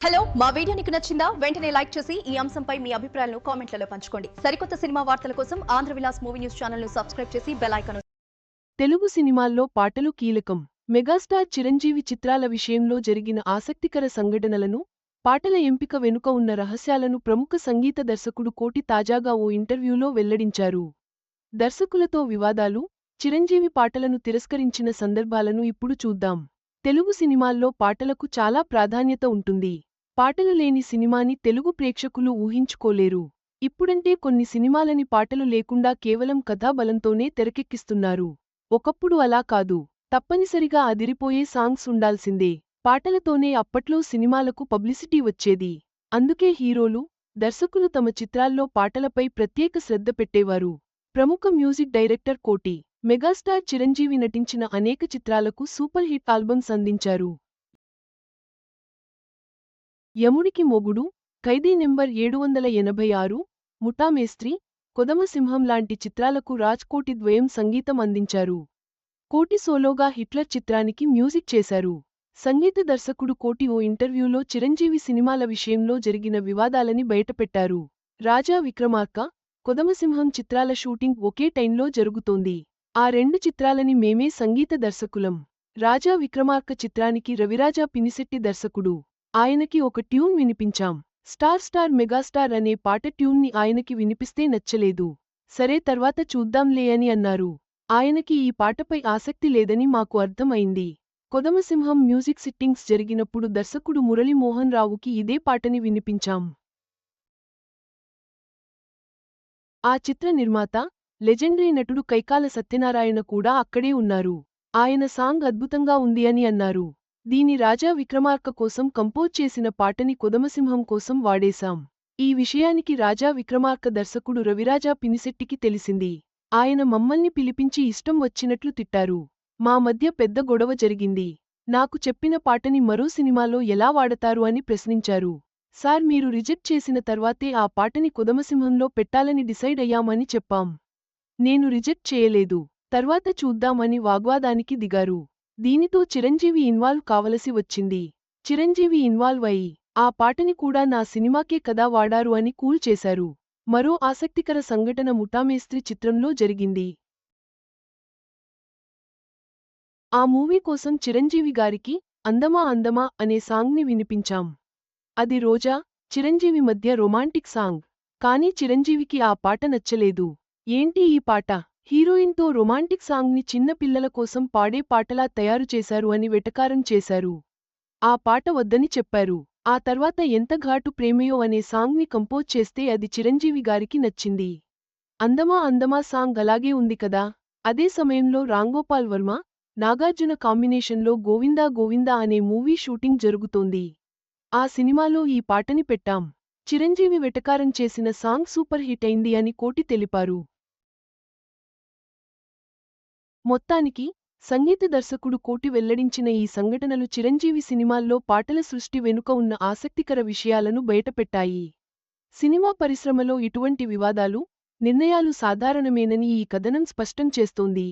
Hello మా video నీకు నచ్చిందా? వెంటనే లైక్ చేసి ఈ అంశంపై మీ అభిప్రాయాలను కామెంట్లలో పంచుకోండి. సరికొత్త సినిమా వార్తల కోసం ఆంధ్ర విలాస్ మూవీ న్యూస్ ఛానల్ను సబ్స్క్రైబ్ చేసి బెల్ తెలుగు సినిమాల్లో పాటలు కీలకం. మెగాస్టార్ చిరంజీవి చిత్రాల విషయంలో జరిగిన ఆసక్తికర సంఘటనలను పాటల ఎంపిక వెనుక ఉన్న రహస్యాలను ప్రముఖ సంగీత దర్శకుడు కోటి తాజాగా ఓ ఇంటర్వ్యూలో వెల్లడించారు. దర్శకులతో వివాదాలు చిరంజీవి పాటలను తిరస్కరించిన సందర్భాలను ఇప్పుడు చూద్దాం. తెలుగు సినిమాల్లో పాటలకు చాలా ప్రాధాన్యత ఉంటుంది. పాటలు లేని సినిమాని తెలుగు ప్రేక్షకులు ఊహించుకోలేరు. ఇప్పుడంటే కొన్ని సినిమాలని పాటలు లేకుండా కేవలం కథాబలంతోనే తెరకెక్కిస్తున్నారు. ఒకప్పుడు అలా కాదు. తప్పనిసరిగా అదిరిపోయే సాంగ్స్ ఉండాల్సిందే. పాటలతోనే అప్పట్లో సినిమాలకు పబ్లిసిటీ వచ్చేది. అందుకే హీరోలు దర్శకులు తమ చిత్రాల్లో పాటలపై ప్రత్యేక శ్రద్ధ పెట్టేవారు. ప్రముఖ music director Koti megastar Chiranjeevi నటించిన అనేక చిత్రాలకు సూపర్ హిట్ ఆల్బమ్స్ అందించారు. యముడికి మొగుడు ఖైదీ నెంబర్ ఏడు వందల ఎనభై ఆరు ముఠామేస్త్రి కొదమసింహం లాంటి చిత్రాలకు రాజ్ కోటి ద్వయం సంగీతం అందించారు. కోటి సోలోగా హిట్లర్ చిత్రానికి మ్యూజిక్ చేశారు. సంగీత దర్శకుడు కోటి ఓ ఇంటర్వ్యూలో చిరంజీవి సినిమాల విషయంలో జరిగిన వివాదాలని బయటపెట్టారు. రాజా విక్రమార్క కొదమసింహం చిత్రాల షూటింగ్ ఒకే టైంలో జరుగుతోంది. ఆ రెండు చిత్రాలని మేమే సంగీత దర్శకులం. రాజా విక్రమార్క చిత్రానికి రవిరాజా పినిశెట్టి దర్శకుడు. ఆయనకి ఒక ట్యూన్ వినిపించాం. స్టార్ స్టార్ మెగాస్టార్ అనే పాట ట్యూన్ని ఆయనకి వినిపిస్తే నచ్చలేదు. సరే తర్వాత చూద్దాంలే అని అన్నారు. ఆయనకి ఈ పాటపై ఆసక్తి లేదని మాకు అర్థమైంది. అయింది కొదమసింహం మ్యూజిక్ సిట్టింగ్స్ జరిగినప్పుడు దర్శకుడు మురళీమోహన్ రావుకి ఇదే పాటని వినిపించాం. ఆ చిత్ర నిర్మాత లెజెండరీ నటుడు కైకాల సత్యనారాయణ కూడా అక్కడే ఉన్నారు. ఆయన సాంగ్ అద్భుతంగా ఉంది అని అన్నారు. దీని రాజా విక్రమార్క కోసం కంపోజ్ చేసిన పాటని కొదమసింహం కోసం వాడేశాం. ఈ విషయానికి రాజా విక్రమార్క దర్శకుడు రవిరాజా పినిశెట్టికి తెలిసింది. ఆయన మమ్మల్ని పిలిపించి ఇష్టం వచ్చినట్లు తిట్టారు. మా మధ్య పెద్ద గొడవ జరిగింది. నాకు చెప్పిన పాటని మరో సినిమాలో ఎలా వాడతారు అని ప్రశ్నించారు. సార్ మీరు రిజెక్ట్ చేసిన తర్వాతే ఆ పాటని కొదమసింహంలో పెట్టాలని డిసైడ్ అయ్యామని చెప్పాం. నేను రిజెక్ట్ చేయలేదు. తర్వాత చూద్దామని వాగ్వాదానికి దిగారు. దీనితో చిరంజీవి ఇన్వాల్వ్ కావలసి వచ్చింది. చిరంజీవి ఇన్వాల్వ్ అయి ఆ పాటని కూడా నా సినిమాకే కదా వాడారు అని కూల్ చేశారు. మరో ఆసక్తికర సంఘటన ముఠామేస్త్రి చిత్రంలో జరిగింది. ఆ మూవీ కోసం చిరంజీవి గారికి అందమా అందమా అనే సాంగ్ని వినిపించాం. అది రోజా చిరంజీవి మధ్య రొమాంటిక్ సాంగ్. కానీ చిరంజీవికి ఆ పాట నచ్చలేదు. ఏంటి ఈ పాట? హీరోయిన్తో రొమాంటిక్ సాంగ్ని చిన్న పిల్లల కోసం పాడే పాటలా తయారు చేశారు అని వెటకారం చేశారు. ఆ పాట వద్దని చెప్పారు. ఆ తర్వాత ఎంత ఘాటు ప్రేమయో అనే సాంగ్ని కంపోజ్ చేస్తే అది చిరంజీవి గారికి నచ్చింది. అందమా అందమా సాంగ్ అలాగే ఉంది కదా? అదే సమయంలో రాంగోపాల్ వర్మ నాగార్జున కాంబినేషన్లో గోవిందా గోవిందా అనే మూవీ షూటింగ్ జరుగుతోంది. ఆ సినిమాలో ఈ పాటని పెట్టాం. చిరంజీవి వెటకారం చేసిన సాంగ్ సూపర్ హిట్ అయింది అని కోటి తెలిపారు. మొత్తానికి సంగీత దర్శకుడు కోటి వెల్లడించిన ఈ సంఘటనలు చిరంజీవి సినిమాల్లో పాటల సృష్టి వెనుక ఉన్న ఆసక్తికర విషయాలను బయటపెట్టాయి. సినిమా పరిశ్రమలో ఇటువంటి వివాదాలు నిర్ణయాలు సాధారణమేనని ఈ కథనం స్పష్టం చేస్తోంది.